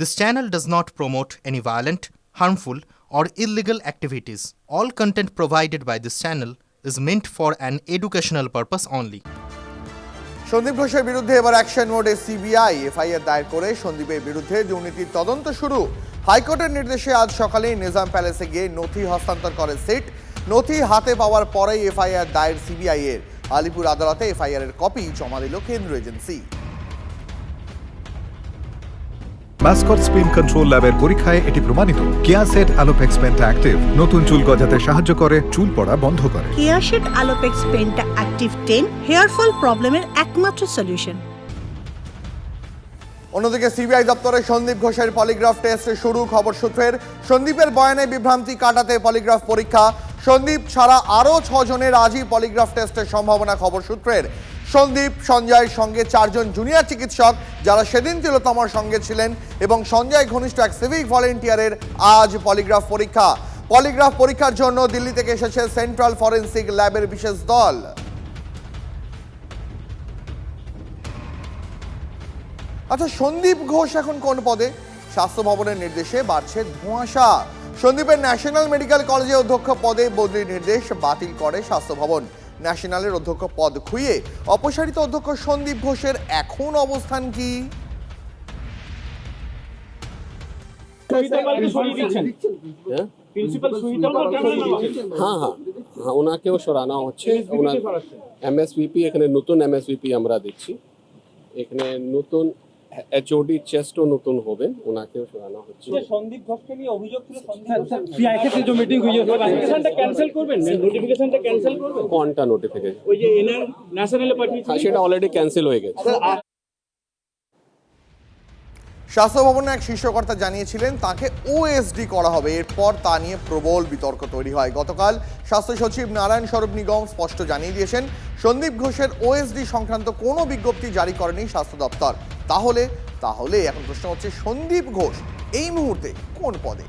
This channel does not promote any violent, harmful, or illegal activities. All content provided by this channel is meant for an educational purpose only. Sandeep ঘোষের বিরুদ্ধে এবার action মোডে CBI FIR দায়ের করে সন্দীপের বিরুদ্ধে দুর্নীতির তদন্ত শুরু হাইকোর্টের নির্দেশে আজ সকালেই নিজাম প্যালেসে গিয়ে নথি হস্তান্তর করে সিট নথি হাতে পাওয়ার পরেই এফআইআর দায়ের সিবিআই এর আলিপুর আদালতে এফআইআর এর কপি জমা দিল কেন্দ্রীয় এজেন্সি মাস্কট স্পিন কন্ট্রোল ল্যাবের পরীক্ষায় এটি প্রমাণিত। কেয়াসেট আলোপেক্স পেন্টা অ্যাক্টিভ নতুন চুল গজাতে সাহায্য করে চুল পড়া বন্ধ করে। কেয়াশেড আলোপেক্স পেনটা অ্যাক্টিভ টেন হেয়ার ফল প্রবলেমের একমাত্র সলিউশন অন্যদিকে সিবিআই দপ্তরে সন্দীপ ঘোষের পলিগ্রাফ টেস্ট শুরু খবর সূত্রের। সন্দীপের বয়ানে বিভ্রান্তি কাটাতে পলিগ্রাফ পরীক্ষা। সন্দীপ ছাড়া আরও ছজনের আজই পলিগ্রাফ টেস্টের সম্ভাবনা খবর সূত্রের। সন্দীপ সঞ্জয়ের সঙ্গে চারজন জুনিয়র চিকিৎসক যারা সেদিন তিলোত্তমার সঙ্গে ছিলেন এবং সঞ্জয় ঘনিষ্ঠ এক সিভিক ভলেন্টিয়ারের আজ পলিগ্রাফ পরীক্ষা। পলিগ্রাফ পরীক্ষার জন্য দিল্লি থেকে এসেছে সেন্ট্রাল ফরেন্সিক ল্যাবের বিশেষ দল। আচ্ছা সন্দীপ ঘোষ এখন কোন পদে? স্বাস্থ্য ভবনের নির্দেশে বাড়ছে ধোঁয়াশা। সন্দীপের ন্যাশনাল মেডিকেল কলেজে অধ্যক্ষ পদে বদলির নির্দেশ বাতিল করে স্বাস্থ্য ভবন। ন্যাশনালের অধ্যক্ষ পদ খুইয়ে অপসারিত অধ্যক্ষ সন্দীপ ঘোষের এখন অবস্থান কি? দিচ্ছেন। হ্যাঁ? হ্যাঁ হ্যাঁ। ওনাকেও সরানো হচ্ছে। ওনার এমএসভিপি এখানে নতুন এমএসভিপি আমরা দিচ্ছি এখানে নতুন এইচওডি চেস্টও নতুন হবেন ওনাকেও সরানো হচ্ছে। যে সন্দীপ ঘোষকে নিয়ে অভিযোগ ছিল সন্দীপ সিআইকে যে মিটিং হয়েছে নোটিফিকেশনটা ক্যান্সেল করবেন? নোটিফিকেশনটা ক্যান্সেল করবেন? কোনটা নোটিফিকেশন ওই যে এনআর ন্যাশনালে পাঠিয়েছে হ্যাঁ সেটা অলরেডি ক্যান্সেল হয়ে গেছে। স্বাস্থ্য ভবনের এক শীর্ষকর্তা জানিয়েছিলেন তাকে ওএসডি করা হবে। এরপর তা নিয়ে প্রবল বিতর্ক তৈরি হয়। গতকাল স্বাস্থ্য সচিব নারায়ণ স্বরূপ নিগম স্পষ্ট জানিয়ে দিয়েছেন সন্দীপ ঘোষের ওএসডি সংক্রান্ত কোনো বিজ্ঞপ্তি জারি করেনি স্বাস্থ্য দপ্তর। তাহলে তাহলে এখন প্রশ্ন হচ্ছে সন্দীপ ঘোষ এই মুহূর্তে কোন পদে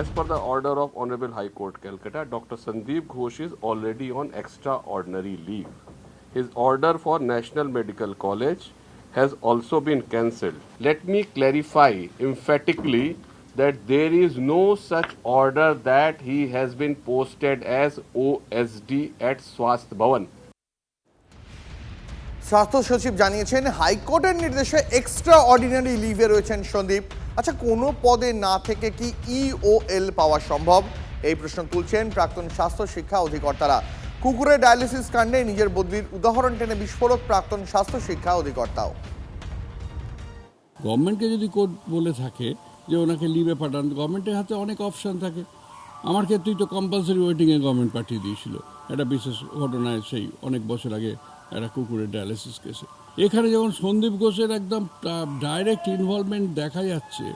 As per the order of Honorable High Court Calcutta, Dr. Sandeep Ghosh is already on extraordinary leave. His order for National Medical College has also been cancelled. Let me clarify emphatically that there is no such order that he has been posted as OSD at Swasth Bhavan. স্বাস্থ্য সচিব জানিয়েছেন, হাইকোর্টের নির্দেশে extra ordinary লিভে রয়েছেন সন্দীপ। আচ্ছা কোনো পদে না থেকে কি ইওএল পাওয়া সম্ভব? এই প্রশ্ন তুলছেন প্রাক্তন স্বাস্থ্য শিক্ষা অধিকর্তারা। কুকুরের ডায়ালিসিস কাণ্ডে নিজের বদলির উদাহরণ টেনে বিস্ফোরক প্রাক্তন স্বাস্থ্য শিক্ষা অধিকর্তাও। গভর্নমেন্টকে যদি কোর্ট বলে থাকে যে ওনাকে লিভে পাঠান, গভর্নমেন্টের হাতে অনেক অপশান থাকে। আমার ক্ষেত্রেই তো কম্পালসারি ওয়েটিংয়ে গভর্নমেন্ট পাঠিয়ে দিয়েছিল। একটা বিশেষ ঘটনায় সেই অনেক বছর আগে একটা কুকুরের ডায়ালিসিস কেসে এখানে যখন সন্দীপ ঘোষের একদম ডাইরেক্ট ইনভলভমেন্ট দেখা যাচ্ছে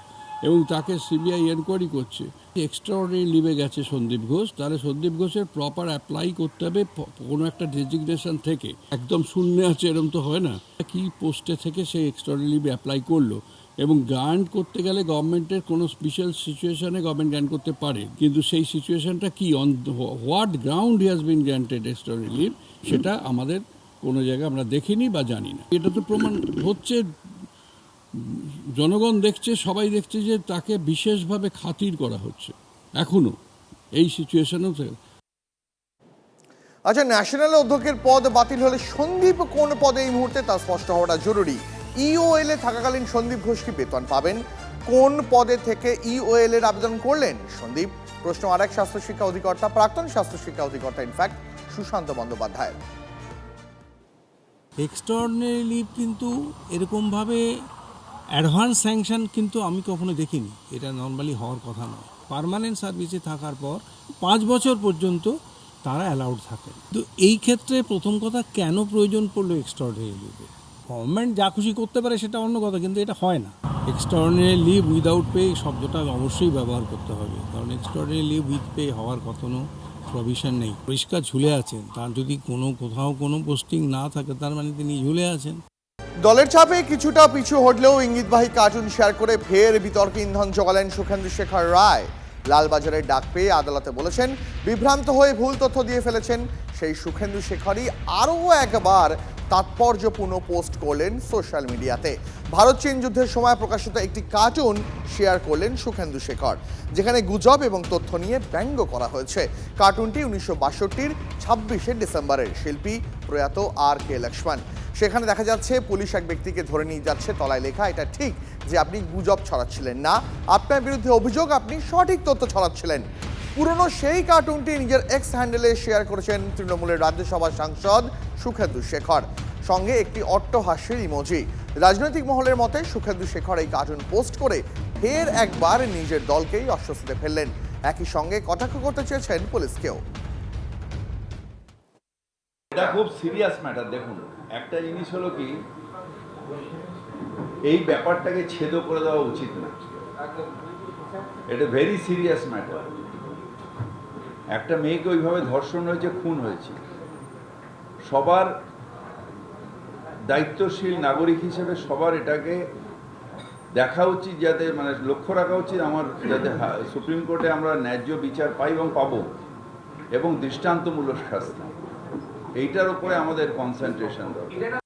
এবং তাকে সিবিআই এনকোয়ারি করছে। এক্সট্রাঅর্ডিনারি লিভে গেছে সন্দীপ ঘোষ। তাহলে সন্দীপ ঘোষের প্রপার অ্যাপ্লাই করতে হবে কোনো একটা ডেজিগনেশন থেকে। একদম শূন্য আছে এরকম তো হয় না। কি পোস্টে থেকে সে এক্সট্রাঅর্ডিনারি লিভ অ্যাপ্লাই করল এবং গ্রান্ট করতে গেলে গভর্নমেন্টের কোনো স্পেশাল সিচুয়েশনে গভর্নমেন্ট গ্রান্ট করতে পারে। কিন্তু সেই সিচুয়েশনটা কি? On what ground he has been granted extraordinary leave সেটা আমাদের কোনো জায়গায় আমরা দেখিনি বা জানি না। এটা তো প্রমাণ হচ্ছে, জনগণ দেখছে, সবাই দেখছে যে তাকে বিশেষভাবে খাতির করা হচ্ছে, এখনও। এই সিচুয়েশনেও আচ্ছা ন্যাশনাল অধ্যক্ষের পদ বাতিল হলে সন্দীপ কোন পদে এই মুহূর্তে? তা স্পষ্ট হওয়াটা জরুরি। ইওএল এ থাকাকালীন সন্দীপ ঘোষ কি বেতন পাবেন? কোন পদে থেকে ইওএল এর আবেদন করলেন? সন্দীপ, প্রশ্ন আরেক স্বাস্থ্য শিক্ষা অধিকর্তা, প্রাক্তন স্বাস্থ্য শিক্ষা অধিকর্তা in fact Sushanta Bandyopadhyay. Extraordinary leave কিন্তু এরকমভাবে অ্যাডভান্স স্যাংশন কিন্তু আমি কখনো দেখিনি। এটা নর্মালি হওয়ার কথা নয়। পার্মানেন্ট সার্ভিসে থাকার পর পাঁচ বছর পর্যন্ত তারা অ্যালাউড থাকেন তো এই ক্ষেত্রে প্রথম কথা, কেন প্রয়োজন পড়ল এক্সট্রাঅর্ডিনারি লিভে গভর্নমেন্ট যা খুশি করতে পারে সেটা অন্য কথা, কিন্তু এটা হয় না। এক্সট্রাঅর্ডিনারি লিভ উইদাউট পে শব্দটা অবশ্যই ব্যবহার করতে হবে। কারণ এক্সট্রাঅর্ডিনারি লিভ উইথ পে হওয়ার কখনো প্রভিশন নেই। পরিষ্কার ঝুলে আছেন। তার যদি কোনো কোথাও কোনো পোস্টিং না থাকে, তার মানে তিনি ঝুলে আছেন। দলের চাপে কিছুটা পিছু হটলেও ইঙ্গিতবাহী কার্টুন শেয়ার করে ফের বিতর্কে ইন্ধন জোগালেন সুখেন্দু শেখর রায়। লালবাজারের ডাক পেয়ে আদালতে বলেছেন, বিভ্রান্ত হয়ে ভুল তথ্য দিয়ে ফেলেছেন সেই সুখেন্দু শেখরই আরও একবার তাৎপর্যপূর্ণ পোস্ট করলেন সোশ্যাল মিডিয়াতে। ভারত চীন যুদ্ধের সময় প্রকাশিত একটি কার্টুন শেয়ার করলেন সুখেন্দু শেখর, যেখানে গুজব এবং তথ্য নিয়ে ব্যঙ্গ করা হয়েছে। কার্টুনটি উনিশশো বাষট্টির ছাব্বিশে ডিসেম্বরের শিল্পী প্রয়াত আর কে লক্ষ্মণ। সেখানে দেখা যাচ্ছে, পুলিশ এক ব্যক্তিকে ধরে নিয়ে যাচ্ছে তলায় লেখা, এটা ঠিক যে আপনি গুজব ছড়াচ্ছিলেন না। আপনার বিরুদ্ধে অভিযোগ, আপনি সঠিক তথ্য ছড়াচ্ছিলেন। পুরনো সেই কার্টুনটি নিজের এক্স হ্যান্ডেলে শেয়ার করেছেন তৃণমূলের রাজ্যসভা সাংসদ সুখেন্দু শেখর। সঙ্গে একটি অট্টহাস্যের ইমোজি রাজনৈতিক মহলের মতে, সুখেন্দু শেখর এই কার্টুন পোস্ট করে ফের একবার নিজের দলকেই অস্বস্তিতে ফেললেন। একই সঙ্গে কটাক্ষ করতে চেয়েছেন পুলিশকেও। এটা খুব সিরিয়াস ম্যাটার দেখুন। একটা জিনিস হলো কি, এই ব্যাপারটাকে ছেদ করে দেওয়া উচিত না। এটা ভেরি সিরিয়াস ম্যাটার একটা মেয়েকে ওইভাবে ধর্ষণ হয়েছে, খুন হয়েছে। সবার দায়িত্বশীল নাগরিক হিসেবে সবার এটাকে দেখা উচিত যাতে মানে লক্ষ্য রাখা উচিত আমার যাতে সুপ্রিম কোর্টে আমরা ন্যায্য বিচার পাই এবং পাবো এবং দৃষ্টান্তমূলক শাস্তি। এইটার উপরে আমাদের কনসেন্ট্রেশন দরকার।